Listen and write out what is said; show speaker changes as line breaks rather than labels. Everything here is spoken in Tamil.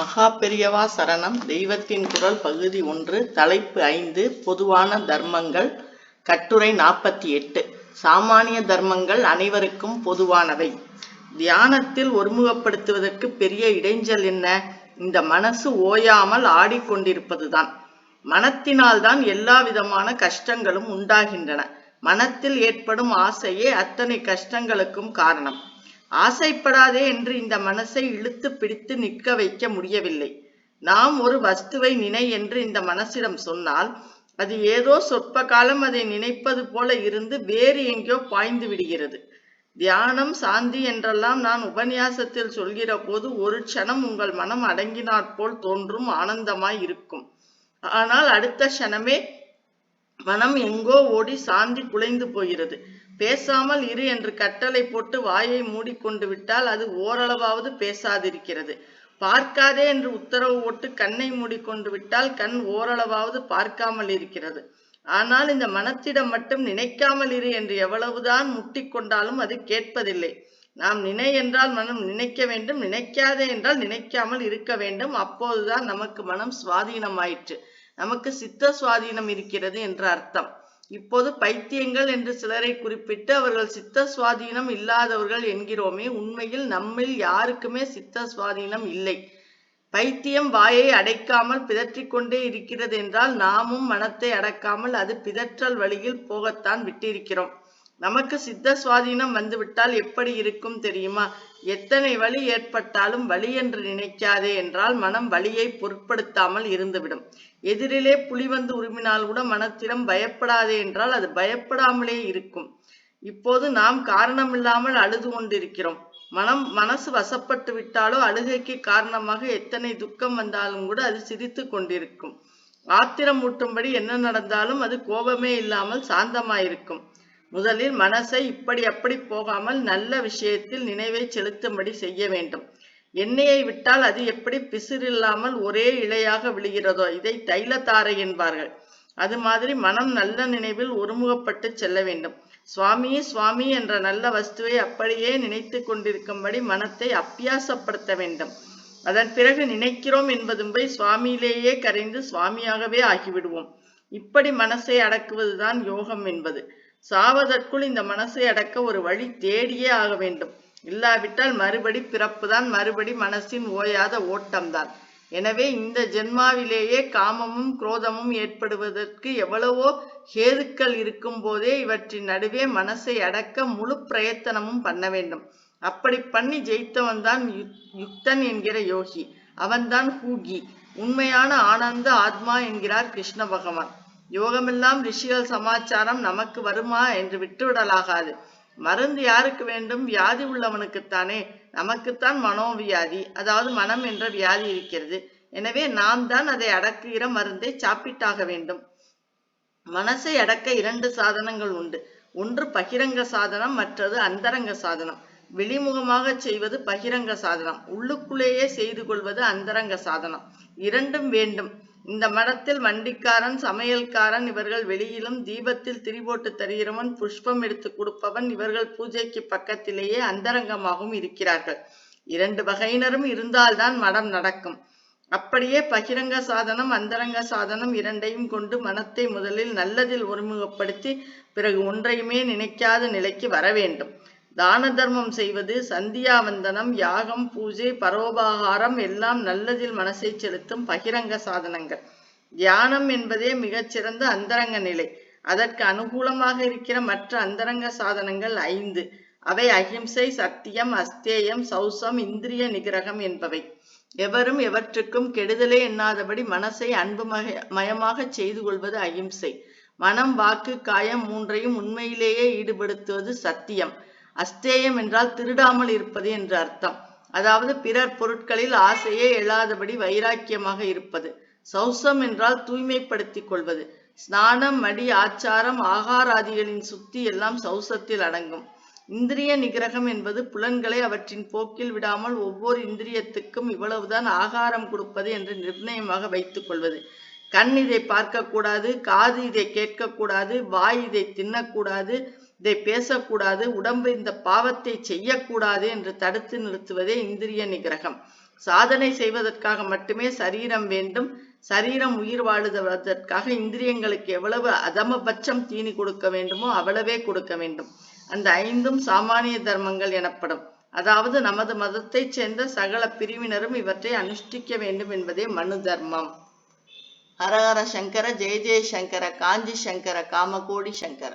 மகா பெரியவா சரணம். தெய்வத்தின் குரல் பகுதி ஒன்று தலைப்பு ஐந்து பொதுவான தர்மங்கள் கட்டுரை நாற்பத்தி எட்டு. சாமானிய தர்மங்கள் அனைவருக்கும் பொதுவானவை. தியானத்தில் ஒருமுகப்படுத்துவதற்கு பெரிய இடைஞ்சல் என்ன? இந்த மனசு ஓயாமல் ஆடிக்கொண்டிருப்பதுதான். மனத்தினால்தான் எல்லா விதமான கஷ்டங்களும் உண்டாகின்றன. மனத்தில் ஏற்படும் ஆசையே அத்தனை கஷ்டங்களுக்கும் காரணம். ஆசைப்படாதே என்று இந்த மனசை இழுத்து பிடித்து நிற்க வைக்க முடியவில்லை. நாம் ஒரு வஸ்துவை நினை என்று இந்த மனசிடம் சொன்னால் அது ஏதோ சொற்ப காலம் அதை நினைப்பது போல இருந்து வேறு எங்கேயோ பாய்ந்து விடுகிறது. தியானம் சாந்தி என்றெல்லாம் நான் உபன்யாசத்தில் சொல்கிற போது ஒரு க்ஷணம் உங்கள் மனம் அடங்கினாற் போல் தோன்றும் ஆனந்தமாய் இருக்கும். ஆனால் அடுத்த க்ஷணமே மனம் எங்கோ ஓடி சாந்தி குலைந்து போகிறது. பேசாமல் இரு என்று கட்டளை போட்டு வாயை மூடிக்கொண்டு விட்டால் அது ஓரளவாவது பேசாதிருக்கிறது. பார்க்காதே என்று உத்தரவு போட்டு கண்ணை மூடிக்கொண்டு விட்டால் கண் ஓரளவாவது பார்க்காமல் இருக்கிறது. ஆனால் இந்த மனத்திடம் மட்டும் நினைக்காமல் இரு என்று எவ்வளவுதான் முட்டிக்கொண்டாலும் அது கேட்பதில்லை. நாம் நினை என்றால் மனம் நினைக்க வேண்டும் நினைக்காதே என்றால் நினைக்காமல் இருக்க வேண்டும். அப்போதுதான் நமக்கு மனம் சுவாதீனமாயிற்று. நமக்கு சித்த சுவாதீனம் இருக்கிறது என்று அர்த்தம். இப்போது பைத்தியங்கள் என்று சிலரை குறிப்பிட்டு அவர்கள் சித்த சுவாதீனம் இல்லாதவர்கள் என்கிறோமே உண்மையில் நம்மில் யாருக்குமே சித்த சுவாதீனம் இல்லை. பைத்தியம் வாயை அடைக்காமல் பிதற்றிக் கொண்டே இருக்கிறது என்றால் நாமும் மனத்தை அடக்காமல் அது பிதற்றல் வழியில் போகத்தான் விட்டிருக்கிறோம். நமக்கு சித்த சுவாதீனம் வந்துவிட்டால் எப்படி இருக்கும் தெரியுமா? எத்தனை வழி ஏற்பட்டாலும் வழி என்று நினைக்காதே என்றால் மனம் வழியை பொருட்படுத்தாமல் இருந்துவிடும். எதிரிலே புலி வந்து உருமினால் கூட மனத்திடம் பயப்படாதே என்றால் அது பயப்படாமலே இருக்கும். இப்போது நாம் காரணமில்லாமல் அழுது கொண்டிருக்கிறோம். மனம் மனசு வசப்பட்டு விட்டாலோ அழுகைக்கு காரணமாக எத்தனை துக்கம் வந்தாலும் கூட அது சிரித்து கொண்டிருக்கும். ஆத்திரம் ஊட்டும்படி என்ன நடந்தாலும் அது கோபமே இல்லாமல் சாந்தமாயிருக்கும். முதலில் மனசை இப்படி அப்படி போகாமல் நல்ல விஷயத்தில் நினைவை செலுத்தும்படி செய்ய வேண்டும். எண்ணெயை விட்டால் அது எப்படி பிசிறில்லாமல் ஒரே இழையாக விழுகிறதோ? இதை தைலத்தாரை என்பார்கள். அது மாதிரி மனம் நல்ல நினைவில் ஒருமுகப்பட்டு செல்ல வேண்டும். சுவாமி சுவாமி என்ற நல்ல வஸ்துவை அப்படியே நினைத்து கொண்டிருக்கும்படி மனத்தை அப்பியாசப்படுத்த வேண்டும். அதன் பிறகு நினைக்கிறோம் என்பதும் போய் சுவாமியிலேயே கரைந்து சுவாமியாகவே ஆகிவிடுவோம். இப்படி மனசை அடக்குவதுதான் யோகம் என்பது. சாவதற்குள் இந்த மனசை அடக்க ஒரு வழி தேடியே ஆக வேண்டும். இல்லாவிட்டால் மறுபடி பிறப்புதான் மறுபடி மனசின் ஓயாத ஓட்டம்தான். எனவே இந்த ஜென்மாவிலேயே காமமும் குரோதமும் ஏற்படுவதற்கு எவ்வளவோ ஹேதுக்கள் இருக்கும் போதே இவற்றின் நடுவே மனசை அடக்க முழு பிரயத்தனமும் பண்ண வேண்டும். அப்படி பண்ணி ஜெயித்தவன் தான் யுக்தன் என்கிற யோகி. அவன்தான் ஹூகி. உண்மையான ஆனந்த ஆத்மா என்கிறார் கிருஷ்ண பகவான். யோகமெல்லாம் ரிஷிகள் சமாச்சாரம் நமக்கு வருமா என்று விட்டுவிடலாகாது. மருந்து யாருக்கு வேண்டும்? வியாதி உள்ளவனுக்குத்தானே. நமக்குத்தான் மனோவியாதி. அதாவது மனம் என்ற வியாதி இருக்கிறது. எனவே நாம் தான் அதை அடக்குகிற மருந்தை சாப்பிட்டாக வேண்டும். மனசை அடக்க இரண்டு சாதனங்கள் உண்டு. ஒன்று பகிரங்க சாதனம் மற்றது அந்தரங்க சாதனம். வெளிமுகமாக செய்வது பகிரங்க சாதனம். உள்ளுக்குள்ளேயே செய்து கொள்வது அந்தரங்க சாதனம். இரண்டும் வேண்டும். இந்த மடத்தில் வண்டிக்காரன் சமையல்காரன் இவர்கள் வெளியிலும் தீபத்தில் திரிபோட்டு தருகிறவன் புஷ்பம் எடுத்து கொடுப்பவன் இவர்கள் பூஜைக்கு பக்கத்திலேயே அந்தரங்கமாகவும் இருக்கிறார்கள். இரண்டு வகையினரும் இருந்தால்தான் மடம் நடக்கும். அப்படியே பகிரங்க சாதனம் அந்தரங்க சாதனம் இரண்டையும் கொண்டு மனத்தை முதலில் நல்லதில் ஒருமுகப்படுத்தி பிறகு ஒன்றையுமே நினைக்காத நிலைக்கு வர வேண்டும். தான தர்மம் செய்வது சந்தியாவந்தனம் யாகம் பூஜை பரோபகாரம் எல்லாம் நல்லதில் மனசை செலுத்தும் பகிரங்க சாதனங்கள். தியானம் என்பதே மிகச்சிறந்த அந்தரங்க நிலை. அதற்கு அனுகூலமாக இருக்கிற மற்ற அந்தரங்க சாதனங்கள் ஐந்து. அவை அகிம்சை சத்தியம் அஸ்தேயம் சௌசம் இந்திரிய நிகிரகம் என்பவை. எவரும் எவற்றுக்கும் கெடுதலே எண்ணாதபடி மனசை அன்பு மயமாக செய்து கொள்வது அகிம்சை. மனம் வாக்கு காயம் மூன்றையும் உண்மையிலேயே ஈடுபடுத்துவது சத்தியம். அஸ்தேயம் என்றால் திருடாமல் இருப்பது என்று அர்த்தம். அதாவது பிறர் பொருட்களில் ஆசையே எழாதபடி வைராக்கியமாக இருப்பது. சௌசம் என்றால் தூய்மைப்படுத்திக் கொள்வது. ஸ்நானம் மடி ஆச்சாரம் ஆகாராதிகளின் சுத்தி எல்லாம் சௌசத்தில் அடங்கும். இந்திரிய நிகிரகம் என்பது புலன்களை அவற்றின் போக்கில் விடாமல் ஒவ்வொரு இந்திரியத்துக்கும் இவ்வளவுதான் ஆகாரம் கொடுப்பது என்று நிர்ணயமாக வைத்துக் கொள்வது. கண் இதை பார்க்கக்கூடாது காது இதை கேட்கக்கூடாது வாய் இதை தின்னக்கூடாது இதை பேசக்கூடாது உடம்பு இந்த பாவத்தை செய்யக்கூடாது என்று தடுத்து நிறுத்துவதே இந்திரிய நிகிரகம். சாதனை செய்வதற்காக மட்டுமே சரீரம் வேண்டும் சரீரம் உயிர் வாழுவதற்காக இந்திரியங்களுக்கு எவ்வளவு அதமபட்சம் தீனி கொடுக்க வேண்டுமோ அவ்வளவே கொடுக்க வேண்டும். அந்த ஐந்தும் சாமானிய தர்மங்கள் எனப்படும். அதாவது நமது மதத்தைச் சேர்ந்த சகல பிரிவினரும் இவற்றை அனுஷ்டிக்க வேண்டும் என்பதே மனு தர்மம். ஹரஹர சங்கர ஜெய ஜெய சங்கர காஞ்சி சங்கர காமகோடி சங்கர.